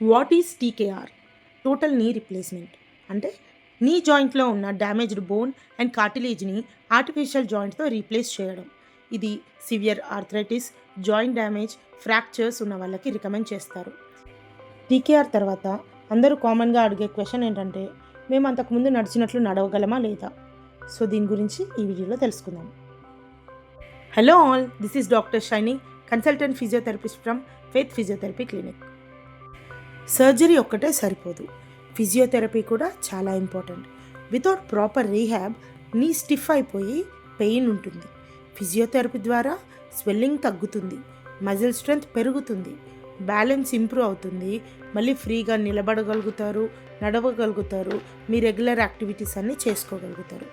What is TKR? Total knee replacement అంటే knee జాయింట్లో ఉన్న డ్యామేజ్డ్ బోన్ అండ్ కార్టిలేజ్ని ఆర్టిఫిషియల్ జాయింట్తో రీప్లేస్ చేయడం. ఇది severe arthritis joint damage fractures ఉన్న వాళ్ళకి రికమెండ్ చేస్తారు. టీకేఆర్ తర్వాత అందరూ కామన్గా అడిగే క్వశ్చన్ ఏంటంటే మేము అంతకుముందు నడిచినట్లు నడవగలమా లేదా? సో దీని గురించి ఈ వీడియోలో తెలుసుకుందాం. Hello all this is doctor Shaini consultant physiotherapist from Faith physiotherapy clinic surgery ఒక్కటే సరిపోదు. ఫిజియోథెరపీ కూడా చాలా important. Without proper rehab knee stiff అయిపోయి పెయిన్ ఉంటుంది. ఫిజియోథెరపీ ద్వారా స్వెల్లింగ్ తగ్గుతుంది. మజిల్ స్ట్రెంగ్త్ పెరుగుతుంది. బ్యాలెన్స్ ఇంప్రూవ్ అవుతుంది. మళ్ళీ ఫ్రీగా నిలబడగలుగుతారు నడవగలుగుతారు మీ రెగ్యులర్ యాక్టివిటీస్ అన్నీ చేసుకోగలుగుతారు.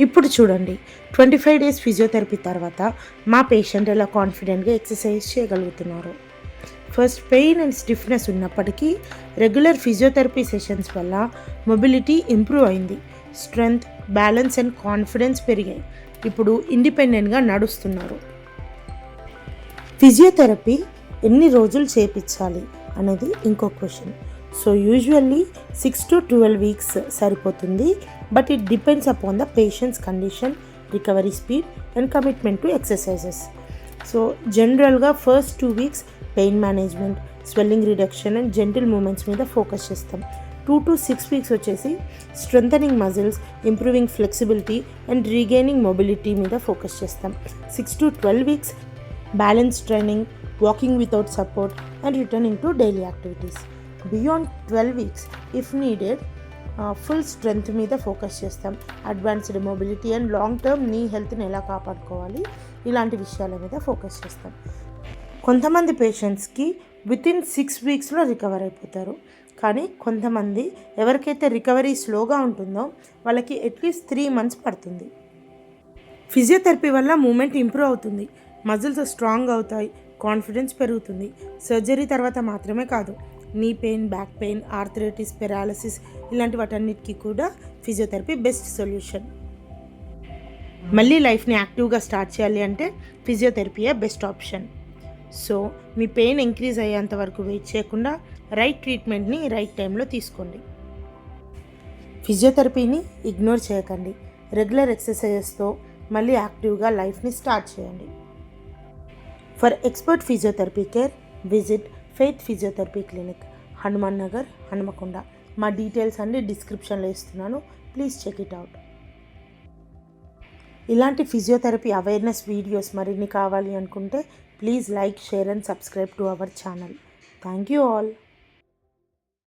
ఇప్పుడు చూడండి. ట్వంటీ ఫైవ్ డేస్ ఫిజియోథెరపీ తర్వాత మా పేషెంట్ ఎలా కాన్ఫిడెంట్గా ఎక్సర్సైజ్ చేయగలుగుతున్నారు? ఫస్ట్ పెయిన్ అండ్ స్టిఫ్నెస్ ఉన్నప్పటికీ రెగ్యులర్ ఫిజియోథెరపీ సెషన్స్ వల్ల మొబిలిటీ ఇంప్రూవ్ అయింది. స్ట్రెంగ్త్ బ్యాలెన్స్ అండ్ కాన్ఫిడెన్స్ పెరిగాయి. ఇప్పుడు ఇండిపెండెంట్గా నడుస్తున్నారు. ఫిజియోథెరపీ ఎన్ని రోజులు చేపించాలి అనేది ఇంకో question. So usually six to twelve weeks సరిపోతుంది. But it depends upon the patients condition recovery speed and commitment to exercises. So జనరల్గా first two weeks pain management swelling reduction and gentle movements మీద focus చేస్తాం. Two to six weeks వచ్చేసి strengthening muscles improving flexibility and regaining mobility మీద focus చేస్తాం. Six to twelve weeks balance training walking without support and returning to daily activities. Beyond twelve weeks if needed full strength మీద focus చేస్తాం. Advanced mobility and long term knee హెల్త్ని ఎలా కాపాడుకోవాలి? ఇలాంటి విషయాల మీద ఫోకస్ చేస్తాం. కొంతమంది పేషెంట్స్కి విత్ ఇన్ సిక్స్ వీక్స్లో రికవర్ అయిపోతారు. కానీ కొంతమంది ఎవరికైతే రికవరీ స్లోగా ఉంటుందో వాళ్ళకి అట్లీస్ట్ త్రీ మంత్స్ పడుతుంది. ఫిజియోథెరపీ వల్ల మూమెంట్ ఇంప్రూవ్ అవుతుంది. మజిల్స్ స్ట్రాంగ్ అవుతాయి. కాన్ఫిడెన్స్ పెరుగుతుంది. సర్జరీ తర్వాత మాత్రమే కాదు knee pain back pain arthritis paralysis ఇలాంటి వాటన్నిటికీ కూడా ఫిజియోథెరపీ బెస్ట్ సొల్యూషన్ మళ్ళీ లైఫ్ని యాక్టివ్గా స్టార్ట్ చేయాలి అంటే ఫిజియోథెరపీయే బెస్ట్ ఆప్షన్ సో మీ పెయిన్ ఇంక్రీజ్ అయ్యేంత వరకు వెయిట్ చేయకుండా రైట్ ట్రీట్మెంట్ని రైట్ టైంలో తీసుకోండి. ఫిజియోథెరపీని ఇగ్నోర్ చేయకండి. రెగ్యులర్ ఎక్సర్సైజెస్తో మళ్ళీ యాక్టివ్గా లైఫ్ని స్టార్ట్ చేయండి. For expert physiotherapy care visit Faith physiotherapy clinic Hanuman Nagar Hanumakonda. మా డీటెయిల్స్ అన్ని డిస్క్రిప్షన్లో ఇస్తున్నాను. Please check it out. ఇలాంటి ఫిజియోథెరపీ అవేర్నెస్ వీడియోస్ మరిన్ని కావాలి అనుకుంటే please like share and subscribe to our channel thank you all